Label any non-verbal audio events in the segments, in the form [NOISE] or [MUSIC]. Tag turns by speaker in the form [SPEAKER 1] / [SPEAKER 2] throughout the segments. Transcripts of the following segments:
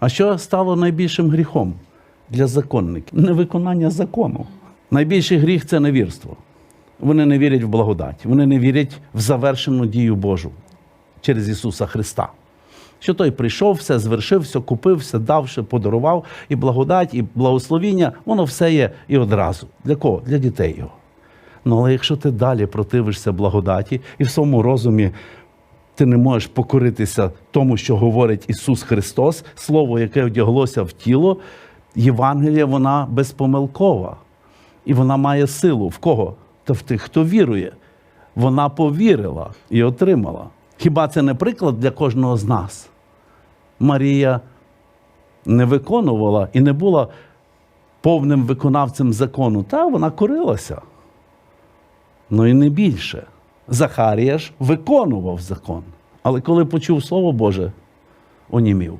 [SPEAKER 1] А що стало найбільшим гріхом для законників? Невиконання закону. Найбільший гріх це невірство. Вони не вірять в благодать, вони не вірять в завершену дію Божу через Ісуса Христа. Що той прийшов, все звершив, все купив, все дав, все подарував, і благодать, і благословіння, воно все є і одразу. Для кого? Для дітей його. Ну, але якщо ти далі противишся благодаті і в своєму розумі ти не можеш покоритися тому, що говорить Ісус Христос, Слово, яке одяглося в тіло, Євангелія, вона безпомилкова. І вона має силу. В кого? Та в тих, хто вірує. Вона повірила і отримала. Хіба це не приклад для кожного з нас? Марія не виконувала і не була повним виконавцем закону. Та вона корилася. Ну і не більше. Захарія ж виконував закон. Але коли почув Слово Боже, онімів,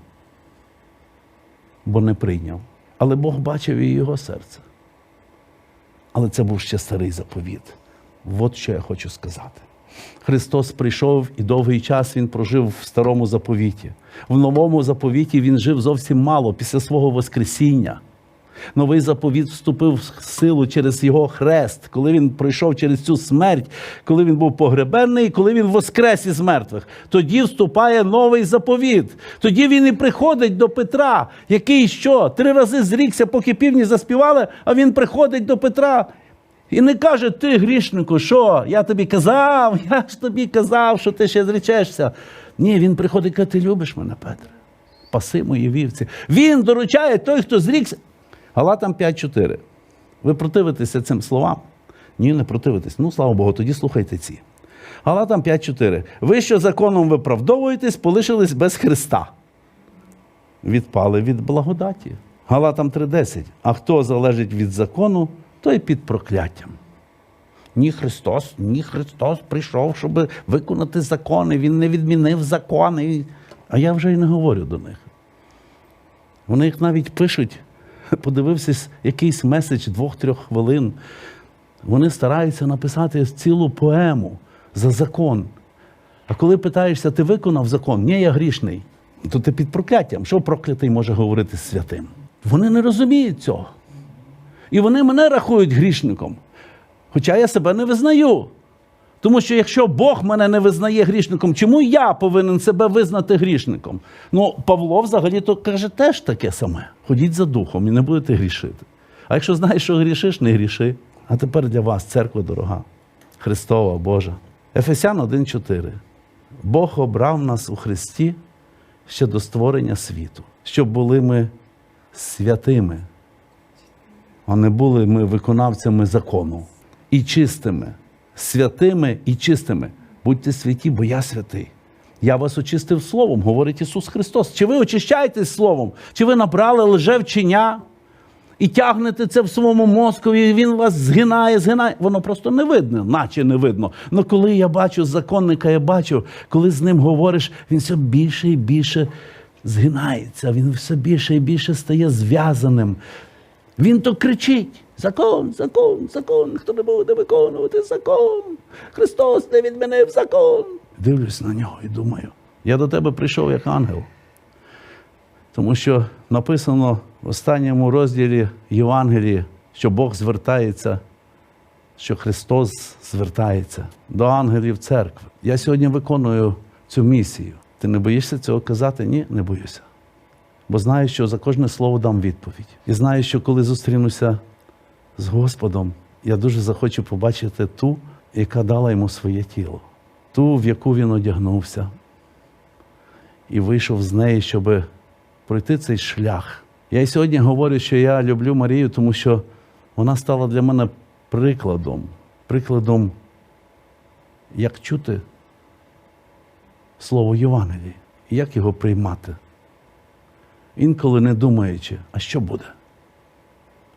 [SPEAKER 1] бо не прийняв. Але Бог бачив і його серце. Але це був ще старий заповіт. От що я хочу сказати. Христос прийшов і довгий час Він прожив в старому заповіті. В новому заповіті Він жив зовсім мало після свого Воскресіння. Новий заповіт вступив в силу через його хрест, коли він пройшов через цю смерть, коли він був погребенний, коли він воскрес із мертвих. Тоді вступає новий заповіт. Тоді він і приходить до Петра, який що? Три рази зрікся, поки півні заспівали, а він приходить до Петра. І не каже, ти грішнику, що? Я тобі казав, [LAUGHS] я ж тобі казав, що ти ще зречешся. Ні, він приходить каже, ти любиш мене, Петре. Паси мої вівці. Він доручає той, хто зрікся. Галатам 5.4. Ви противитеся цим словам? Ні, не противитесь. Ну, слава Богу, тоді слухайте ці. Галатам 5.4. Ви, що законом виправдовуєтесь, полишились без Христа. Відпали від благодаті. Галатам 3.10. А хто залежить від закону, той під прокляттям. Ні Христос, ні Христос прийшов, щоб виконати закони. Він не відмінив закони. А я вже й не говорю до них. Вони їх навіть пишуть, [LAUGHS] подивився якийсь меседж двох-трьох хвилин. Вони стараються написати цілу поему за закон. А коли питаєшся, ти виконав закон? Ні, я грішний. То ти під прокляттям. Що проклятий може говорити з святим? Вони не розуміють цього. І вони мене рахують грішником. Хоча я себе не визнаю. Тому що якщо Бог мене не визнає грішником, чому я повинен себе визнати грішником? Ну, Павло взагалі то каже теж таке саме. Ходіть за духом і не будете грішити. А якщо знаєш, що грішиш, не гріши. А тепер для вас церква дорога, Христова Божа. Ефесян 1,4. Бог обрав нас у Христі ще до створення світу, щоб були ми святими, а не були ми виконавцями закону і чистими, святими і чистими. Будьте святі, бо я святий. Я вас очистив словом, говорить Ісус Христос. Чи ви очищаєтесь словом? Чи ви набрали лжевчення і тягнете це в своєму мозку, і він вас згинає, згинає. Воно просто не видно, наче не видно. Але коли я бачу законника, я бачу, коли з ним говориш, він все більше і більше згинається, він все більше і більше стає зв'язаним. Він то кричить: закон, закон, закон, хто не буде виконувати закон. Христос не відмінив закон. Дивлюсь на нього і думаю, я до тебе прийшов як ангел. Тому що написано в останньому розділі Євангелії, що Бог звертається, що Христос звертається до ангелів церкви. Я сьогодні виконую цю місію. Ти не боїшся цього казати? Ні, не боюся. Бо знаю, що за кожне слово дам відповідь. І знаю, що коли зустрінуся з Господом, я дуже захочу побачити ту, яка дала йому своє тіло, ту, в яку він одягнувся, і вийшов з неї, щоб пройти цей шлях. Я й сьогодні говорю, що я люблю Марію, тому що вона стала для мене прикладом, прикладом, як чути слово Євангелії, і як його приймати. Інколи не думаючи, а що буде?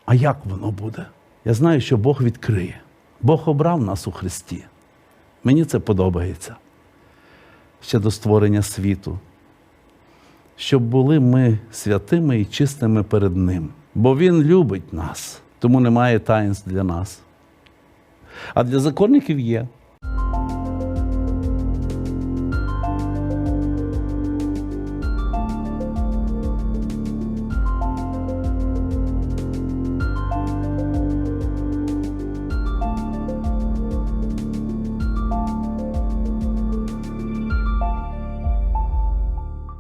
[SPEAKER 1] А як воно буде? Я знаю, що Бог відкриє. Бог обрав нас у Христі. Мені це подобається. Ще до створення світу. Щоб були ми святими і чистими перед Ним. Бо Він любить нас, тому немає таїнств для нас. А для законників є.